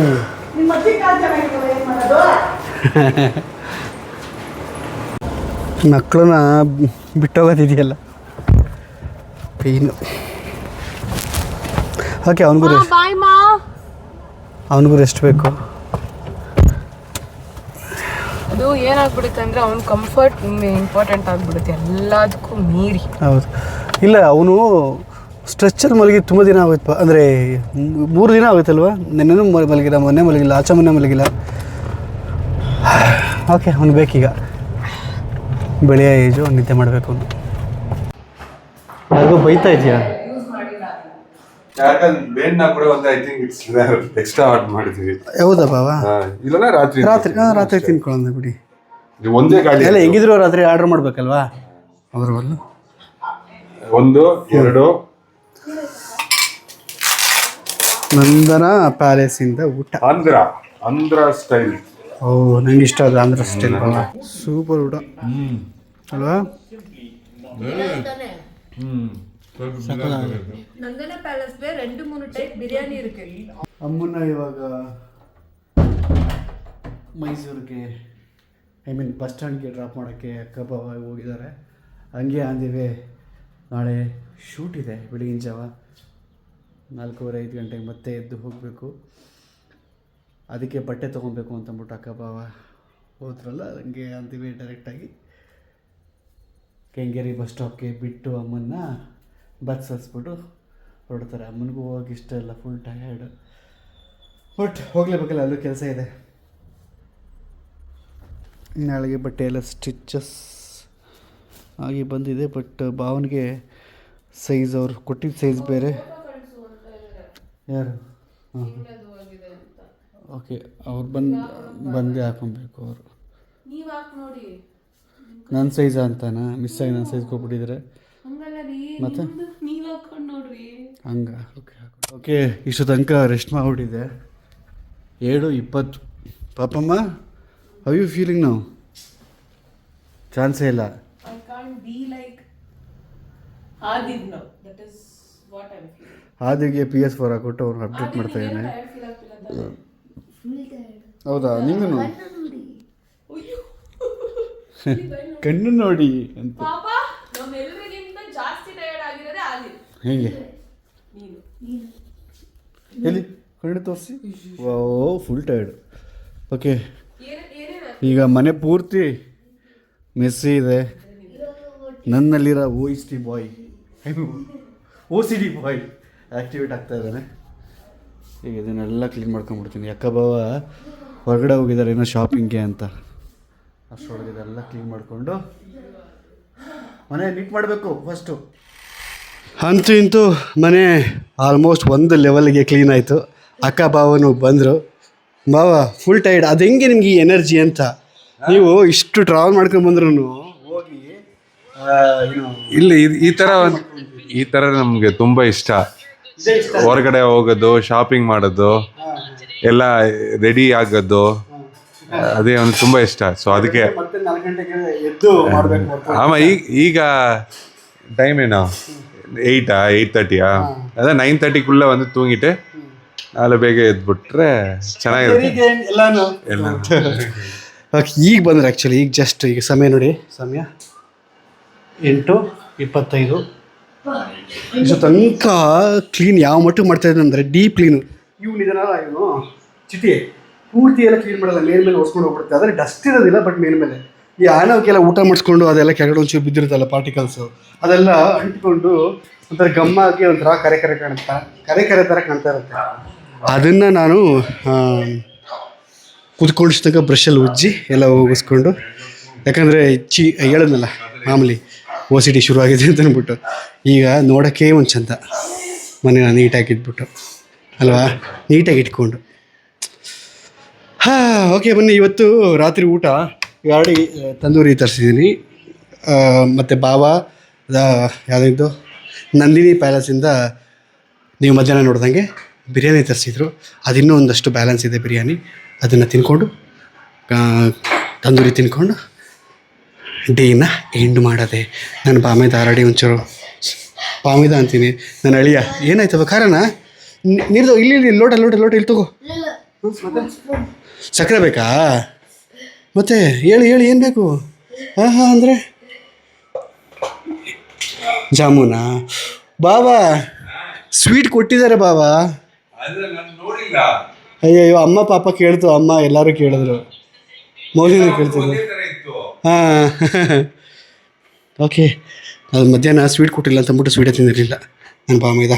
ಮಕ್ಕಳನ್ನ ಬಿಟ್ಟೋಗೋದಿದೆಯಲ್ಲ. ಪೇನು. ಓಕೆ ಅವನಿಗೂ ರೆಸ್ಟ್ ಅವನಿಗೂ ರೆಸ್ಟ್ ಬೇಕು. ಅದು ಏನಾಗ್ಬಿಡುತ್ತೆ ಅಂದರೆ ಅವ್ನ ಕಂಫರ್ಟ್ ಇಂಪಾರ್ಟೆಂಟ್ ಆಗ್ಬಿಡುತ್ತೆ. ಎಲ್ಲದಕ್ಕೂ ಮೀರಿ. ಹೌದು. ಇಲ್ಲ ಅವನು ಸ್ಟ್ರೆಚ್ಚರ್ ಮಲಗಿ ತುಂಬ ದಿನ ಆಗೋಯ್ತು ಅಂದರೆ ಮೂರು ದಿನ ಆಗುತ್ತಲ್ವ ನೆನ್ನೆನೂ ಮಲಗಿಲ್ಲ ಮೊನ್ನೆ ಮಲಗಿಲ್ಲ ಆಚೆ ಮೊನ್ನೆ ಮಲಗಿಲ್ಲ. ಓಕೆ ಅವ್ನು ಬೇಕೀಗ. ಬೆಳೆಯ ಏಜು ನಿದ್ದೆ ಮಾಡಬೇಕು ಅವನು. ಯಾರಿಗೂ ಬೈತಾ ಇದೆಯಾ? ಯಾಕಂದ್ರೆ ಪ್ಯಾಲೇಸ್ ಕೂಡ ಒಂದು I think it's extra order ಮಾಡಿದ್ವಿ. ಹೌದಾ ಬಾವಾ ಹಾ, ರಾತ್ರಿ ರಾತ್ರಿ ಹಾಂ ರಾತ್ರಿ ತಿನ್ಕೊಳ್ಳೋಣ ಬಿಡಿ. ಒಂದೇ ಗಾಡಿ ಎಲ್ಲ ಹೆಂಗಿದ್ರು ರಾತ್ರಿ ಆರ್ಡರ್ ಮಾಡ್ಬೇಕಲ್ವಾ? ಅವ್ರವಲ್ಲ ಒಂದು? ಎರಡು. ನಂದನ ಪ್ಯಾಲೇಸಿಂದ ಊಟ. ಆಂಧ್ರ ಆಂಧ್ರ ಸ್ಟೈಲ್ ಓ ನಂಗೆ ಇಷ್ಟ ಅದು ಆಂಧ್ರ ಸ್ಟೈಲ್ ಸೂಪರ್ ಊಟ. ಅಲ್ವಾ? நந்தன பேலஸ்ல ரெண்டு மூணு டைப் பிரியாணி இருக்கு ಅಮ್ಮನ ಇವಾಗ ಮೈಸೂರಿಗೆ ಐ ಮೀನ್ ಬಸ್ ಸ್ಟ್ಯಾಂಡ್ಗೆ ಡ್ರಾಪ್ ಮಾಡೋಕ್ಕೆ ಅಕ್ಕ ಬಾವ ಹೋಗಿದ್ದಾರೆ ಹಂಗೆ ಅಂದಿವೆ ನಾಳೆ ಶೂಟ್ ಇದೆ ಬೆಳಗಿನ ಜಾವ ನಾಲ್ಕೂವರೆ ಐದು ಗಂಟೆಗೆ ಮತ್ತೆ ಎದ್ದು ಹೋಗಬೇಕು ಅದಕ್ಕೆ ಬಟ್ಟೆ ತೊಗೊಬೇಕು ಅಂತಂದ್ಬಿಟ್ಟು ಅಕ್ಕ ಬಾವ ಹೋದ್ರಲ್ಲ ಹಂಗೆ ಅಂದಿವೆ ಡೈರೆಕ್ಟಾಗಿ ಕೆಂಗೇರಿ ಬಸ್ ಸ್ಟಾಪ್ಗೆ ಬಿಟ್ಟು ಅಮ್ಮನ್ನ ಬಸ್ ಹಸ್ಬಿಟ್ಟು ಹೊರಡ್ತಾರೆ. ಅಮ್ಮನಿಗೂ ಹೋಗೋಕೆ ಇಷ್ಟ ಇಲ್ಲ ಫುಲ್ ಟಯರ್ಡ್ ಬಟ್ ಹೋಗಲೇಬೇಕಲ್ಲ ಅಲ್ಲೂ ಕೆಲಸ ಇದೆ. ನಾಳೆಗೆ ಬಟ್ಟೆ ಎಲ್ಲ ಸ್ಟಿಚಸ್ ಆಗಿ ಬಂದಿದೆ ಬಟ್ ಭಾವನಿಗೆ ಸೈಜ್ ಅವ್ರು ಕೊಟ್ಟಿದ್ದ ಸೈಜ್ ಬೇರೆ. ಯಾರು? ಹಾಂ ಓಕೆ ಅವ್ರು ಬಂದು ಬಂದೇ ಹಾಕೊಬೇಕು ಅವರು. ನೀವ್ ಹಾಕ್ ನೋಡಿ. ನನ್ನ ಸೈಜ್ ಅಂತಾನ? ಮಿಸ್ ಆಗಿ ನನ್ನ ಸೈಜ್ ಕೊಟ್ಬಿಟ್ಟಿದ್ರೆ. ಮತ್ತೆ? ಹಂಗ ಓಕೆ ಓಕೆ ಇಷ್ಟು ತನಕ ರೆಸ್ಟ್ ಮಾಡಿಬಿಟ್ಟಿದೆ ಏಳು ಇಪ್ಪತ್ತು. ಪಾಪಮ್ಮ ಹೌ ಯು ಫೀಲಿಂಗ್ ನಾವು ಚಾನ್ಸೇ ಇಲ್ಲ. I can't be like ಆದಿದ್ no that is what I feel ಆದಿಗೆ P S four ಹಾಕ್ಬಿಟ್ಟು ಅವ್ರು ಅಪ್ಡೇಟ್ ಮಾಡ್ತಾ ಇದ್ದಾನೆ. ಹೌದಾ? ನಿಂಗೂ ಕಣ್ಣು ನೋಡಿ ಅಂತ. ಪಾಪ ನಮ್ಮೆಲ್ಲರಿಗಿಂತ ಜಾಸ್ತಿ ಟಯರ್ಡ್ ಆಗಿರೋದೇ ಆದಿದ್ ಹೇಗೆ? ನೀನು. ಎಲ್ಲಿ? ಕಣ್ಣು ತೋರಿಸಿ. ಓ ಫುಲ್ ಟೈರ್ಡ್ ಓಕೆ ಈಗ ಮನೆ ಪೂರ್ತಿ ಮೆಸ್ಸಿ ಇದೆ. ನನ್ನಲ್ಲಿರೋ O S T boy O C D boy activate ಆಗ್ತಾ ಇದ್ದಾನೆ. ಈಗ ಇದನ್ನೆಲ್ಲ ಕ್ಲೀನ್ ಮಾಡ್ಕೊಂಡ್ಬಿಡ್ತೀನಿ. ಅಕ್ಕ ಬಾವ ಹೊರಗಡೆ ಹೋಗಿದ್ದಾರೆ ಏನೋ ಶಾಪಿಂಗ್ಗೆ ಅಂತ. ಅಷ್ಟರೊಳಗೆ ಇದೆಲ್ಲ ಕ್ಲೀನ್ ಮಾಡಿಕೊಂಡು ಮನೆ ನೀಟ್ ಮಾಡಬೇಕು ಫಸ್ಟು ಅಂತೂ ಇಂತೂ ಮನೆ ಆಲ್ಮೋಸ್ಟ್ ಒಂದು ಲೆವೆಲ್ಗೆ ಕ್ಲೀನ್ ಆಯಿತು. ಅಕ್ಕ ಬಾವನು ಬಂದರು. ಭಾವ ಫುಲ್ ಟೈರ್ಡ್ ಅದು ಹೆಂಗೆ ನಿಮ್ಗೆ ಈ ಎನರ್ಜಿ ಅಂತ? ನೀವು ಇಷ್ಟು ಟ್ರಾವೆಲ್ ಮಾಡ್ಕೊಂಡು ಬಂದ್ರು ಹೋಗಿ ಇಲ್ಲಿ ಇದ್- ಈ ಥರ ಈ ಥರ ನಮಗೆ ತುಂಬ ಇಷ್ಟ. ಹೊರಗಡೆ ಹೋಗೋದು ಶಾಪಿಂಗ್ ಮಾಡೋದು ಎಲ್ಲ ರೆಡಿ ಆಗೋದು ಅದೇ ಒಂದು ತುಂಬಾ ಇಷ್ಟ. ಸೊ ಅದಕ್ಕೆ ಆಮ ಈಗ ಈಗ ಟೈಮ್ ಏನೋ? எயிட்டா ತರ್ಟಿಯಾ தேர்ட்டியா ನೈನ್ நைன் தேர்ட்டிக்குள்ளே ಒಂದು ತೂಂಗಿಟ್ಟೆ ನಾಳೆ ಬೇಗ ಎದ್ಬಿಟ್ರೆ ಚೆನ್ನಾಗಿರುತ್ತೆ. ಈಗ ಬಂದ್ರೆ ಆ್ಯಕ್ಚುಲಿ ಈಗ ಜಸ್ಟ್ ಈಗ ಸಮಯ ನೋಡಿ. ಸಮಯ ಎಂಟು ಇಪ್ಪತ್ತೈದು. ತನಕ ಕ್ಲೀನ್ ಯಾವ ಮಟ್ಟಿಗೆ ಮಾಡ್ತಾ ಇದ್ದಾನೆ ಅಂದರೆ ಡೀಪ್ ಕ್ಲೀನು ಇವನು ಇದನ್ನ ಇವನು ಚಿಟಿ ಪೂರ್ತಿ ಎಲ್ಲ ಕ್ಲೀನ್ ಮಾಡಲ್ಲ ಮೇಲ್ಮೇಲೆ ಮೇಲೆ ಒರ್ಸ್ಕೊಂಡು ಹೋಗ್ಬಿಡುತ್ತೆ. ಆದರೆ ಡಸ್ಟ್ ಇರೋದಿಲ್ಲ ಬಟ್ ಮೇಲ್ಮೇಲೆ ಈ ಆನವಕ್ಕೆಲ್ಲ ಊಟ ಮಾಡಿಸ್ಕೊಂಡು ಅದೆಲ್ಲ ಕೆಳಗಡೆ ಒಂಚೂರು ಬಿದ್ದಿರುತ್ತಲ್ಲ ಪಾರ್ಟಿಕಲ್ಸು ಅದೆಲ್ಲ ಅಂಟಿಕೊಂಡು ಒಂಥರ ಗಮ್ಮಾಗಿ ಒಂಥರ ಕರೆ ಕರೆ ಕಾಣುತ್ತಾ ಕರೆ ಕರೆ ಥರ ಕಾಣ್ತಾ ಇರುತ್ತೆ. ಅದನ್ನು ನಾನು ಆ, ಕುತ್ಕೊಂಡಿಸ್ತಕ್ಕ ಬ್ರಷಲ್ಲಿ ಉಜ್ಜಿ ಎಲ್ಲ ಹೋಗಿಸ್ಕೊಂಡು ಯಾಕಂದರೆ ಚಿ ಹೇಳಿದ್ನಲ್ಲ ಮಾಮೂಲಿ ಓ ಸಿ ಟಿ ಶುರುವಾಗಿದೆ ಅಂತ ಅಂದ್ಬಿಟ್ಟು. ಈಗ ನೋಡೋಕ್ಕೆ ಒಂದು ಚಂದ. ಮನೆ ನೀಟಾಗಿ ಇಟ್ಬಿಟ್ಟು. ಅಲ್ವಾ? ನೀಟಾಗಿ ಇಟ್ಕೊಂಡು. ಹಾಂ ಓಕೆ ಬನ್ನಿ ಇವತ್ತು ರಾತ್ರಿ ಊಟ. ಗಾಡಿ ತಂದೂರಿ ತರಿಸಿದ್ದೀನಿ ಮತ್ತು ಬಾವ ಯಾವುದಿದ್ದು ನಂದಿನಿ ಪ್ಯಾಲೇಸಿಂದ ನೀವು ಮಧ್ಯಾಹ್ನ ನೋಡ್ದಂಗೆ ಬಿರಿಯಾನಿ ತರಿಸಿದ್ರು. ಅದಿನ್ನೂ ಒಂದಷ್ಟು ಬ್ಯಾಲೆನ್ಸ್ ಇದೆ ಬಿರಿಯಾನಿ. ಅದನ್ನು ತಿನ್ಕೊಂಡು ತಂದೂರಿ ತಿನ್ಕೊಂಡು ಡೇನ ಎಂಡ್ ಮಾಡೋದೆ. ನಾನು ಬಾಮೇದ ಆಲ್ರೆಡಿ ಒಂಚೂರು ಬಾಮಿದ ಅಂತೀನಿ. ನನ್ನ ಅಳಿಯ ಏನಾಯ್ತವ ಕಾರಣ? ನೀರ್ದು ಇಲ್ಲಿ ಇಲ್ಲಿ ಲೋಟ ಲೋಟ ಲೋಟ ಇಲ್ಲಿ ತಗೋ. ಸಕ್ಕರೆ ಬೇಕಾ? ಮತ್ತೆ ಹೇಳಿ ಹೇಳಿ ಏನು ಬೇಕು? ಹಾಂ ಹಾಂ ಅಂದರೆ? ಜಾಮೂನಾ? ಬಾಬಾ ಸ್ವೀಟ್ ಕೊಟ್ಟಿದ್ದಾರೆ ಬಾಬಾ. ಅಯ್ಯೋ ಅಯ್ಯಯ್ಯೋ ಅಮ್ಮ ಪಾಪ ಕೇಳ್ತು ಅಮ್ಮ ಎಲ್ಲರೂ ಕೇಳಿದ್ರು. ಮೌಲ್ಯನೂ ಕೇಳ್ತಿದ್ರು ಹಾಂ. ಓಕೆ ಅದು ಮಧ್ಯಾಹ್ನ ಸ್ವೀಟ್ ಕೊಟ್ಟಿಲ್ಲ ಅಂತ ಅಂದ್ಬಿಟ್ಟು ಸ್ವೀಟೇ ತಿಂದಿರಲಿಲ್ಲ. ನನ್ನ ಬಾಮೈದ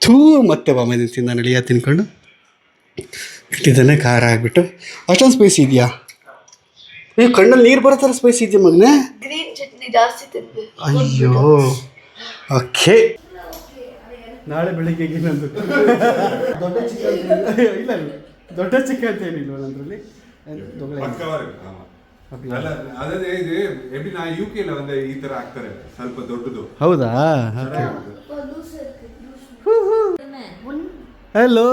ಥೂ ಮತ್ತೆ ಬಾಮೈದ ತಿಂದ ನಡಿಯ ತಿನ್ಕೊಂಡು. ಇಟ್ಟಿದ್ದಾನೆ ಖಾರ ಆಗಿಬಿಟ್ಟು. ಅಷ್ಟೊಂದು ಸ್ಪೈಸ್ ಇದೆಯಾ? ಏ ಕಣ್ಣಲ್ಲಿ ನೀರು ಬರೋ ಥರ ಸ್ಪೈಸ್ ಇದೆಯಾ ಮಗನೇ? ಗ್ರೀನ್ ಚಟ್ನಿ ಜಾಸ್ತಿ ತಿನ್ಬೇಕು. ಅಯ್ಯೋ. ಓಕೆ. ನಾಳೆ ಬೆಳಿಗ್ಗೆಗೆ ನಂದು ದೊಡ್ಡ ಚಿಕ್ಕ ಇಲ್ಲ ಇಲ್ಲ. ದೊಡ್ಡ ಚಿಕ್ಕ ಅಂತ ಏನಿಲ್ವ ಸ್ವಲ್ಪ ದೊಡ್ಡದು. ಹೌದಾ? ಹಲೋ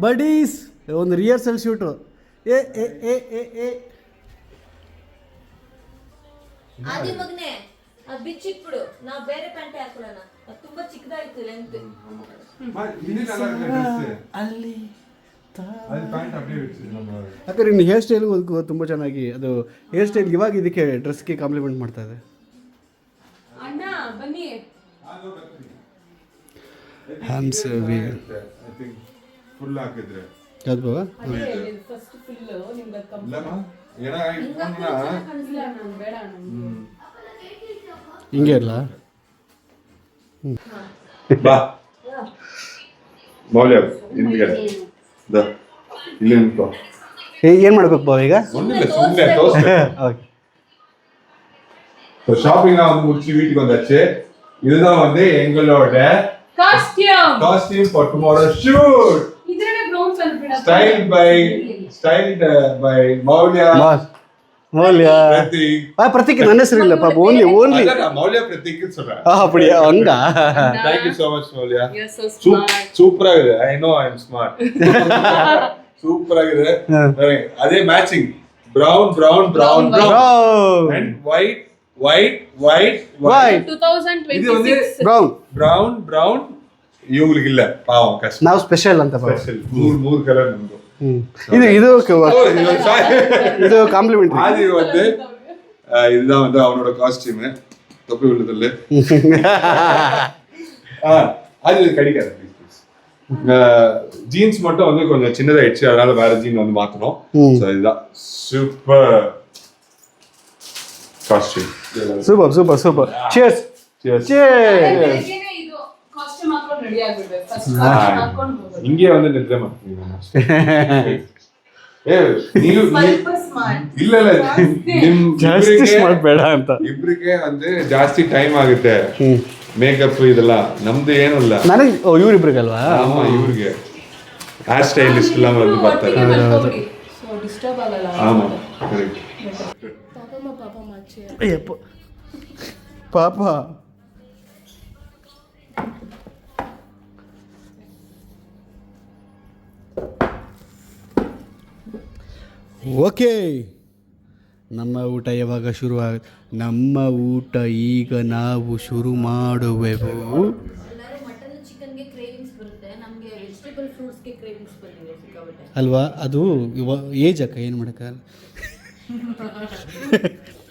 ಬಡೀಸ್ ಒಂದು ರಿಹರ್ಸಲ್ ಶೂಟು ಏ ಎ ಎ ಏ ಏ. ಆದಿ ಮಗನೆ ಅದ್ ಬಿಚ್ಚಿಟ್ಬಿಡು ನಾವ್ ಬೇರೆ ಪ್ಯಾಂಟೆ ಹಾಕೊಳ್ಳೋಣ. ಅದ್ ತುಂಬಾ ಚಿಕ್ಕದಾಯ್ತು ಲೆಂತ್ ಅಲ್ಲಿ ಯಾಕಂದ್ರೆ ಇನ್ನು ಹೇರ್ ಸ್ಟೈಲ್ ತುಂಬ ಚೆನ್ನಾಗಿ ಅದು ಹೇರ್ ಸ್ಟೈಲ್ ಇವಾಗ ಇದಕ್ಕೆ ಡ್ರೆಸ್ಗೆ ಕಾಂಪ್ಲಿಮೆಂಟ್ ಮಾಡ್ತಾ ಇದೆ. ಅಣ್ಣ ಬನ್ನಿ. ಹ್ಯಾಮ್ಸ್ ಐ ಥಿಂಕ್ ಫುಲ್ ಹಾಕಿದ್ರೆ. ಯಾವ್ದು ಬಾವ ಫಸ್ಟ್ ಫುಲ್ ನಿಮ್ಗೆ ಅದು ಇಲ್ಲಮ್ಮ ಏನ ಇಟ್ಕೊಂಡ್ನ ಇಲ್ಲ ನಾನು ಬೇಡ ಅಣ್ಣ ಹಿಂಗೆ ಇರಲ್ಲ ಬಾ ಮೌಲ್ಯ ಹಿಂದ್ಗಡೆ ದ ಇಲ್ಲಿ ನಿಂತ್ಕೋ ಏನು ಮಾಡ್ಬೇಕು ಬಾವ ಈಗ ஒண்ணுல சும்மா தோசை ಓಕೆ ஷாப்பிங்லாம் வந்து முடிச்சு வீட்டுக்கு வந்தாச்சு இதுதான் வந்து எங்களோட costume costume for tomorrow shoot Styled by styled uh, by Maulya. Boss Maulya Pratik. ஆ பிரத்திக்கு நல்ல சரியில்லைப்பா ஓன்லி ஓன்லி அதான் Maulya Pratik னு சொல்றேன். ஆ அப்படியா Anga Thank you so much Maulya. You're so smart. சூப்பரா இருக்குது I know I am smart சூப்பரா இருக்குது பாருங்க, அதே matching brown brown brown brown and white white white White. இது வந்து- 2026. பிரவுன் brown brown இவங்களுக்கு இல்ல பாவம் கஷ்டம் ನಾವು ಸ್ಪೆಷಲ್ ಅಂತ ಬಾವ ஸ்பெஷல் மூணு மூணு கலர் நம்பும் ಹ್ಮ್. ಇದು ಇದು ಇದು ಕಾಂಪ್ಲಿಮೆಂಟ್ರಿ ஆதி வந்து அஹ், இதுதான் வந்து அவனோட காஸ்டியூம் தொப்பி உள்ளதில்ல அது கடிக்காது ஜீன்ஸ் மட்டும் வந்து கொஞ்சம் சின்னதாயிடுச்சு அதனால வேற ஜீன் வந்து மாத்தணும் ம். ஸோ இதுதான் super costume super super super cheers cheers ಬೆಳಗ್ಗೆನೇ இங்கே வந்து நிறுத்தமா ಇಲ್ಲ ಇಲ್ಲ ನಿಮ್ ಬೇಡ ಅಂತ ಇಬ್ರಿಗೆ ಅಂದ್ರೆ ಜಾಸ್ತಿ ಟೈಮ್ ಆಗುತ್ತೆ ಮೇಕಪ್ ಇದೆಲ್ಲ ನಮ್ದು ಏನು ಇಲ್ಲ ನನಗೆ ಇವ್ರು ಇಬ್ರಿಗೆ ಅಲ್ವಾ ಆமா ಇವ್ರಿಗೆ ಹೇರ್ ಸ್ಟೈಲಿಸ್ಟ್ ಎಲ್ಲ ಬಂದು ಬರ್ತಾರೆ ಆமா ಕರೆಕ್ಟ್ ಪಾಪ ಓಕೆ. ನಮ್ಮ ಊಟ ಯಾವಾಗ ಶುರು ಆಗ ನಮ್ಮ ಊಟ ಈಗ ನಾವು ಶುರು ಮಾಡುವೆವು. ಎಲ್ಲರೂ ಮಟನ್ ಚಿಕನ್ಗೆ ಕ್ರೇವಿಂಗ್ಸ್ ಬರುತ್ತೆ. ನಮ್ಗೆ ವೆಜಿಟೇಬಲ್ ಫ್ರೂಟ್ಸ್ಗೆ ಕ್ರೇವಿಂಗ್ಸ್ ಬಂದಿದೆ ಅಲ್ವಾ? ಅದು ಇವ ಏಜ್ ಅಕ್ಕ ಏನು ಮಾಡಕ್ಕ?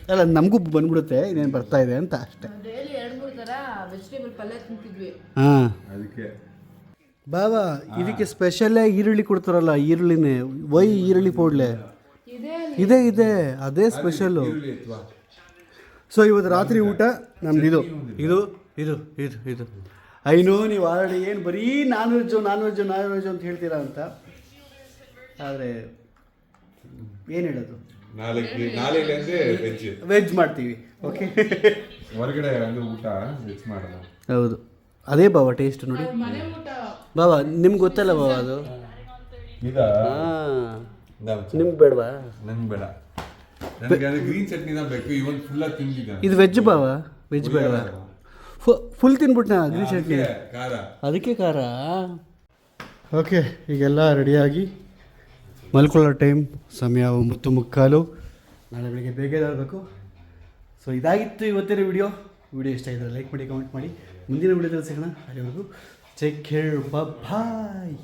ಅಲ್ಲ ನಮಗೂ ಬಂದ್ಬಿಡುತ್ತೆ ಇನ್ನೇನು ಬರ್ತಾ ಇದೆ ಅಂತ ಅಷ್ಟೇ. ಡೈಲಿ ಎರಡು ಮೂರು ಥರ ವೆಜಿಟೇಬಲ್ ಪಲ್ಯ ತಿಂತಿದ್ವಿ. ಹಾಂ. ಅದಕ್ಕೆ. ಬಾಬಾ ಇದಕ್ಕೆ ಸ್ಪೆಷಲ್ಲೇ ಈರುಳ್ಳಿ ಕೊಡ್ತಾರಲ್ಲ ಈರುಳ್ಳಿನೇ. ವೈ ಈರುಳ್ಳಿ ಪೌಡ್ಲೆ? ಇದೆ ಇದೆ ಅದೇ ಸ್ಪೆಷಲ್ಲು ಸೊ ಇವತ್ತು ರಾತ್ರಿ ಊಟ ನಮ್ದು ಇದು. ಇದು ಇದು ಇದು ಇದು. ಐನೋ ನೀವು ಆಲ್ರೆಡಿ ಏನು ಬರೀ non veg non veg non veg ಅಂತ ಹೇಳ್ತೀರಾ ಅಂತ. ಆದರೆ ಏನು ಹೇಳೋದು? ನಾಳೆಗೆ ನಾಳೆಗೆ ವೆಜ್ ವೆಜ್ ಮಾಡ್ತೀವಿ. ಓಕೆ ಹೊರಗಡೆ ಊಟ ವೆಜ್ ಮಾಡೋಣ ಹೌದು. ಅದೇ ಬಾವ ಟೇಸ್ಟ್ ನೋಡಿ. ಬಾವ ನಿಮ್ಗೆ ಗೊತ್ತಲ್ಲ ಬಾವ ಅದು? ಇದ? ಹಾಂ. ನಿಮ್ಗೆ ಬೇಡವಾ? ನಂಗೆ ಬೇಡ. ನನಗೆ ಗ್ರೀನ್ ಚಟ್ನಿ தான் ಬೇಕು ಇವನ್ ಫುಲ್ ತಿಂದಿದ್ದೆ ಇದು ವೆಜ್ ಬಾವ ವೆಜ್ ಬೇಡವಾ? ಫುಲ್ ತಿನ್ಬಿಟ್ನಾ ಗ್ರೀನ್ ಚಟ್ನಿ? ಖಾರ. ಅದಕ್ಕೆ ಖಾರ? ಓಕೆ ಈಗೆಲ್ಲ ರೆಡಿಯಾಗಿ ಮಲ್ಕೊಳ್ಳೋ ಟೈಮ್ ಸಮಯ ಮುತ್ತು ಮುಕ್ಕಾಲು. ನಾಳೆ ಬೆಳಿಗ್ಗೆ ಬೇಗ ಎದ್ದೇಳಬೇಕು. ಸೊ ಇದಾಗಿತ್ತು ಇವತ್ತಿನ ವಿಡಿಯೋ ವಿಡಿಯೋ ಇಷ್ಟ ಆಗಿದ್ರೆ ಲೈಕ್ ಮಾಡಿ ಕಮೆಂಟ್ ಮಾಡಿ. ಮುಂದಿನ ವಿಡಿಯೋದಲ್ಲಿ ಸಿಗೋಣ. ಅಲ್ಲಿವರೆಗೂ ಚೆಕ್ ಕೇರ್ ಬಾಯ್